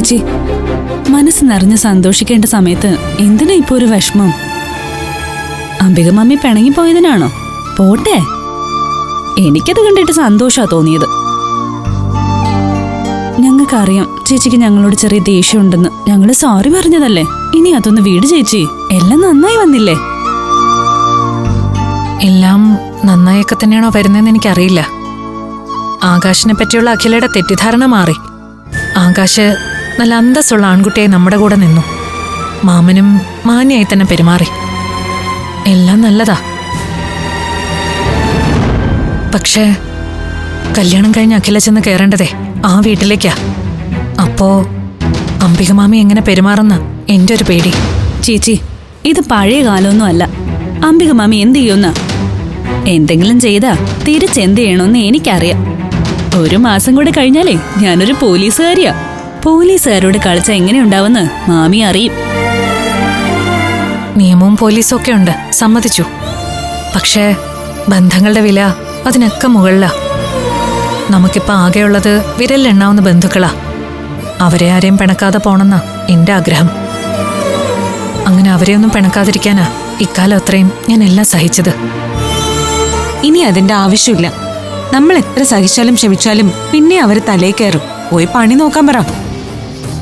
അമൃതേച്ചി മനസ്സ് നിറഞ്ഞ് സന്തോഷിക്കേണ്ട സമയത്ത് എന്തിനാ ഇപ്പോ ഒരു വിഷമം? അംബിക മമ്മി പിണങ്ങി പോയതിനാണോ? പോട്ടെ. എനിക്കത് കണ്ടിട്ട് സന്തോഷാ തോന്നിയത്. ഞങ്ങൾക്കറിയാം ചേച്ചിക്ക് ഞങ്ങളോട് ചെറിയ ദേഷ്യമുണ്ടെന്ന്. ഞങ്ങൾ സോറി പറഞ്ഞതല്ലേ. ഇനി അതൊന്ന് വീട് ചേച്ചി. എല്ലാം നന്നായി വന്നില്ലേ? എല്ലാം നന്നായൊക്കെ തന്നെയാണോ വരുന്നതെന്ന് എനിക്കറിയില്ല. ആകാശിനെ പറ്റിയുള്ള അഖിലയുടെ തെറ്റിദ്ധാരണ മാറി. ആകാശ് നല്ല അന്തസ്സുള്ള ആൺകുട്ടിയായി നമ്മുടെ കൂടെ നിന്നു. മാമനും മാന്യായി തന്നെ പെരുമാറി. എല്ലാം നല്ലതാ. പക്ഷേ കല്യാണം കഴിഞ്ഞ് അഖില ചെന്ന് കയറേണ്ടതേ ആ വീട്ടിലേക്കാ. അപ്പോ അംബിക മാമി എങ്ങനെ പെരുമാറുന്ന എന്റെ ഒരു പേടി. ചേച്ചി ഇത് പഴയ കാലമൊന്നും അല്ല. അംബിക മാമി എന്ത് ചെയ്യുന്ന? എന്തെങ്കിലും ചെയ്താ തിരിച്ചെന്ത് ചെയ്യണമെന്ന് എനിക്കറിയാം. ഒരു മാസം കൂടെ കഴിഞ്ഞാലേ ഞാനൊരു പോലീസുകാരിയാ. പോലീസുകാരോട് കളിച്ച എങ്ങനെയുണ്ടാവെന്ന് മാമി അറിയും. നിയമവും പോലീസും ഒക്കെ ഉണ്ട്. സമ്മതിച്ചു. പക്ഷേ ബന്ധങ്ങളുടെ വില അതിനൊക്കെ മുകളിലാ. നമുക്കിപ്പോൾ ആകെയുള്ളത് വിരലിലെണ്ണാവുന്ന ബന്ധുക്കളാ. അവരെ ആരെയും പിണക്കാതെ പോണെന്നാ എന്റെ ആഗ്രഹം. അങ്ങനെ അവരെയൊന്നും പിണക്കാതിരിക്കാനാ ഇക്കാലം അത്രയും ഞാൻ എല്ലാം സഹിച്ചത്. ഇനി അതിന്റെ ആവശ്യമില്ല. നമ്മൾ എത്ര സഹിച്ചാലും ക്ഷമിച്ചാലും പിന്നെ അവർ തലേ കയറും. പോയി പണി നോക്കാൻ പറ.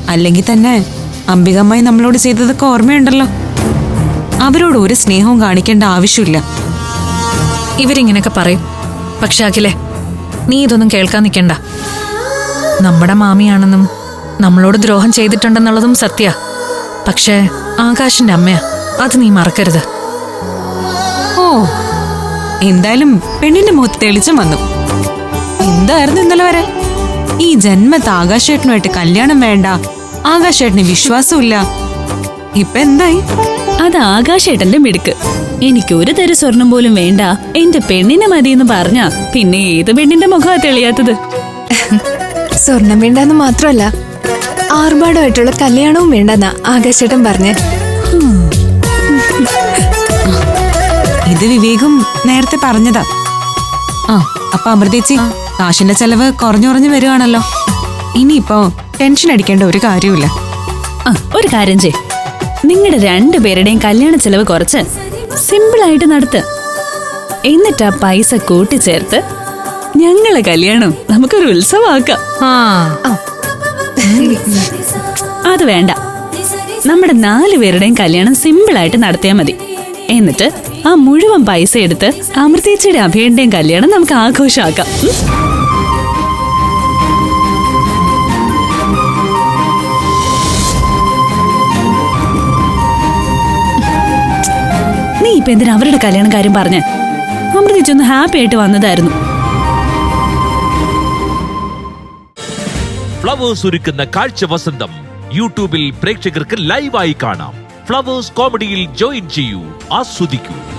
അല്ലെങ്കിൽ തന്നെ അംബികമ്മായി നമ്മളോട് ചെയ്തതൊക്കെ ഓർമ്മയുണ്ടല്ലോ. അവരോട് ഒരു സ്നേഹവും കാണിക്കേണ്ട ആവശ്യമില്ല. ഇവരിങ്ങനെയൊക്കെ പറയും. പക്ഷെ അഖിലേ നീ ഇതൊന്നും കേൾക്കാൻ നിൽക്കണ്ട നമ്മുടെ മാമിയാണെന്നും നമ്മളോട് ദ്രോഹം ചെയ്തിട്ടുണ്ടെന്നുള്ളതും സത്യ. പക്ഷേ ആകാശിന്റെ അമ്മയാ അത് നീ മറക്കരുത്. ഓ എന്തായാലും പെണ്ണിന്റെ മുഖത്ത് തെളിച്ചം വന്നു. എന്തായിരുന്നു ഇന്നലെ വരെ? ഈ ജന്മത്ത് ആകാശേട്ടനുമായിട്ട് കല്യാണം വേണ്ട. ആകാശേട്ടന് വിശ്വാസമില്ല ഇപ്പൊ എന്തായി അത് ആകാശേട്ടന്റെ മിടുക്ക്. എനിക്ക് ഒരു തരി സ്വർണം പോലും വേണ്ട. എന്റെ പെണ്ണിനെ മതിയെന്ന് പറഞ്ഞ പിന്നെ ഏത് പെണ്ണിന്റെ മുഖമാ തെളിയാത്തത്? സ്വർണം വേണ്ടെന്ന് മാത്രമല്ല ആർഭാടമായിട്ടുള്ള കല്യാണവും വേണ്ടെന്നാ ആകാശേട്ടൻ പറഞ്ഞേ. ഇത് വിവേകും നേരത്തെ പറഞ്ഞതാ. ആ അപ്പൊ അമൃതേച്ചി കാശിന്റെ ചെലവ് കുറഞ്ഞു കുറഞ്ഞു വരുവാണല്ലോ. ഇനിയിപ്പോ ടെൻഷൻ അടിക്കേണ്ട ഒരു കാര്യമില്ല ആ ഒരു കാര്യം ചെയ് നിങ്ങളുടെ രണ്ടുപേരുടെയും കല്യാണ ചെലവ് കുറച്ച് സിമ്പിൾ ആയിട്ട് നടത്ത്. എന്നിട്ട് ആ പൈസ കൂട്ടിച്ചേർത്ത് ഞങ്ങളെ കല്യാണം നമുക്കൊരു ഉത്സവമാക്കാം ആ. അത് വേണ്ട. നമ്മുടെ നാല് പേരുടെയും കല്യാണം സിമ്പിൾ ആയിട്ട് നടത്തിയാൽ മതി. എന്നിട്ട് ആ മുഴുവൻ പൈസ എടുത്ത് അമൃതേച്ചിയുടെ അഭയന്റെയും കല്യാണം നമുക്ക് ആഘോഷമാക്കാം. ഇപ്പൊ എന്തിനാ അവരുടെ കല്യാണം കാര്യം പറഞ്ഞ്? അമൃതിച്ചൊന്ന് ഹാപ്പി ആയിട്ട് വന്നതായിരുന്നു. ഫ്ലവേഴ്സ് ഒരുക്കുന്ന കാഴ്ച വസന്തം യൂട്യൂബിൽ പ്രേക്ഷകർക്ക് ലൈവായി കാണാം. ഫ്ലവേഴ്സ് കോമഡിയിൽ ജോയിൻ ചെയ്യൂ ആസ്വദിക്കൂ.